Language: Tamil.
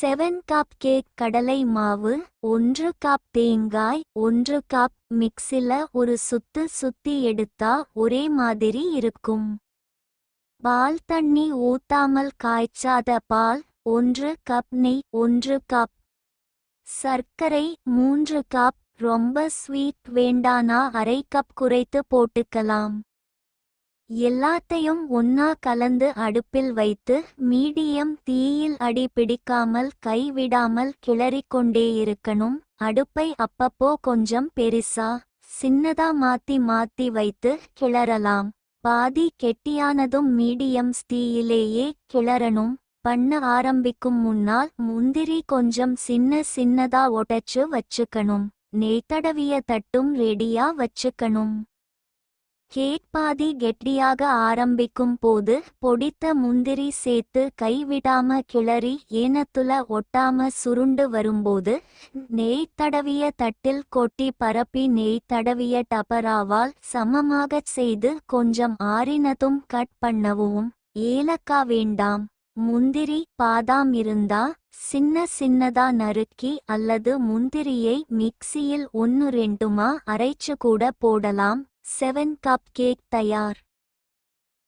செவன் கப் கேக் கடலை மாவு ஒன்று கப் தேங்காய் ஒன்று கப் மிக்ஸில ஒரு சுத்து சுத்தி எடுத்தா ஒரே மாதிரி இருக்கும். பால் தண்ணி ஊத்தாமல் காய்ச்சாத பால் ஒன்று கப் நெய் ஒன்று கப் சர்க்கரை மூன்று கப் ரொம்ப ஸ்வீட் வேண்டானா அரை கப் குறைத்து போட்டுக்கலாம். எல்லாத்தையும் ஒன்னா கலந்து அடுப்பில் வைத்து மீடியம் தீயில் அடி பிடிக்காமல் கைவிடாமல் கிளறிக்கொண்டே இருக்கணும். அடுப்பை அப்பப்போ கொஞ்சம் பெரிசா சின்னதா மாத்தி மாத்தி வைத்து கிளறலாம். பாதி கெட்டியானதும் மீடியம் தீயிலேயே கிளறணும். பண்ண ஆரம்பிக்கும் முன்னால் முந்திரி கொஞ்சம் சின்ன சின்னதா ஒடச்சு வச்சுக்கணும். நெய் தடவிய தட்டும் ரெடியா வச்சுக்கணும். கேட்பாதி கெட்டியாக ஆரம்பிக்கும் போது பொடித்த முந்திரி சேர்த்து கைவிடாம கிளறி ஏனத்துல ஒட்டாம சுருண்டு வரும்போது நெய் தடவிய தட்டில் கொட்டி பரப்பி நெய் தடவிய டபராவால் சமமாகச் செய்து கொஞ்சம் ஆறினதும் கட் பண்ணவும். ஏலக்கா வேண்டாம். முந்திரி பாதாம் இருந்தா சின்ன சின்னதா நறுக்கி அல்லது முந்திரியை மிக்சியில் ஒன்னு ரெண்டுமா அரைச்சு கூட போடலாம். செவன் கப் கேக் தயார்.